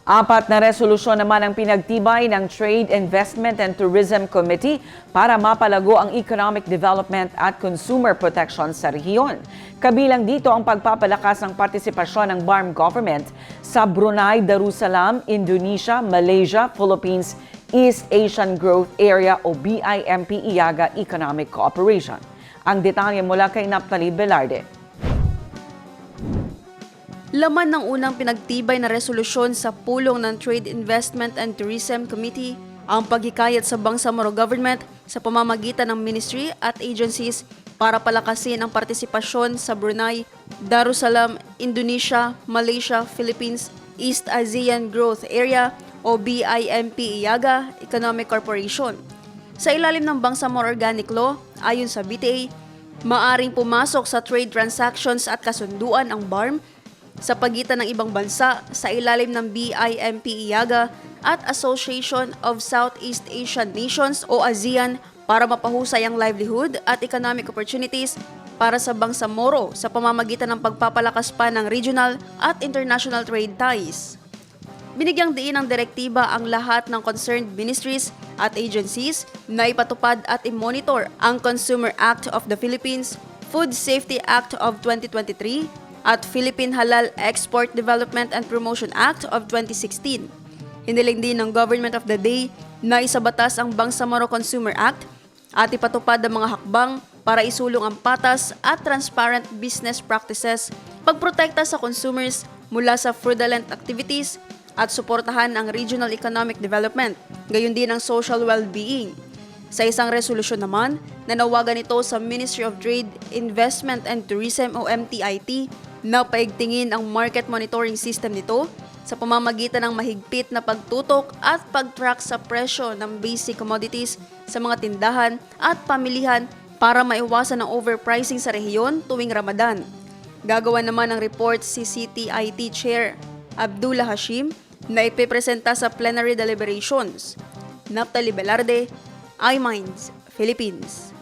Apat na resolusyon naman ang pinagtibay ng Trade, Investment and Tourism Committee para mapalago ang economic development at consumer protection sa rehiyon. Kabilang dito ang pagpapalakas ng partisipasyon ng BARM government sa Brunei, Darussalam, Indonesia, Malaysia, Philippines, East Asian Growth Area o BIMP Iaga Economic Cooperation. Ang detalye mula kay Naptali Velarde. Laman ng unang pinagtibay na resolusyon sa pulong ng Trade Investment and Tourism Committee ang paghikayat sa Bangsamoro Government sa pamamagitan ng ministry at agencies para palakasin ang partisipasyon sa Brunei, Darussalam, Indonesia, Malaysia, Philippines, East ASEAN Growth Area o BIMP Iaga Economic Corporation. Sa ilalim ng Bangsamoro Organic Law, ayon sa BTA, maaring pumasok sa trade transactions at kasunduan ang BARM sa pagitan ng ibang bansa sa ilalim ng BIMP Iaga at Association of Southeast Asian Nations o ASEAN para mapahusay ang livelihood at economic opportunities para sa Bangsamoro sa pamamagitan ng pagpapalakas pa ng regional at international trade ties. Binigyang diin ng direktiba ang lahat ng concerned ministries at agencies na ipatupad at i-monitor ang Consumer Act of the Philippines, Food Safety Act of 2023, at Philippine Halal Export Development and Promotion Act of 2016. Hiniling din ng Government of the Day na isabatas ang Bangsamoro Consumer Act at ipatupad ang mga hakbang para isulong ang patas at transparent business practices, pagprotekta sa consumers mula sa fraudulent activities at suportahan ang regional economic development, gayon din ang social well-being. Sa isang resolusyon naman, nanawagan ito sa Ministry of Trade, Investment and Tourism o MTIT na paigtingin ang market monitoring system nito sa pamamagitan ng mahigpit na pagtutok at pag-track sa presyo ng basic commodities sa mga tindahan at pamilihan para maiwasan ang overpricing sa rehiyon tuwing Ramadan. Gagawa naman ng report si CTIT Chair Abdullah Hashim na ipipresenta sa plenary deliberations. Naptali Velarde, iMinds, Philippines.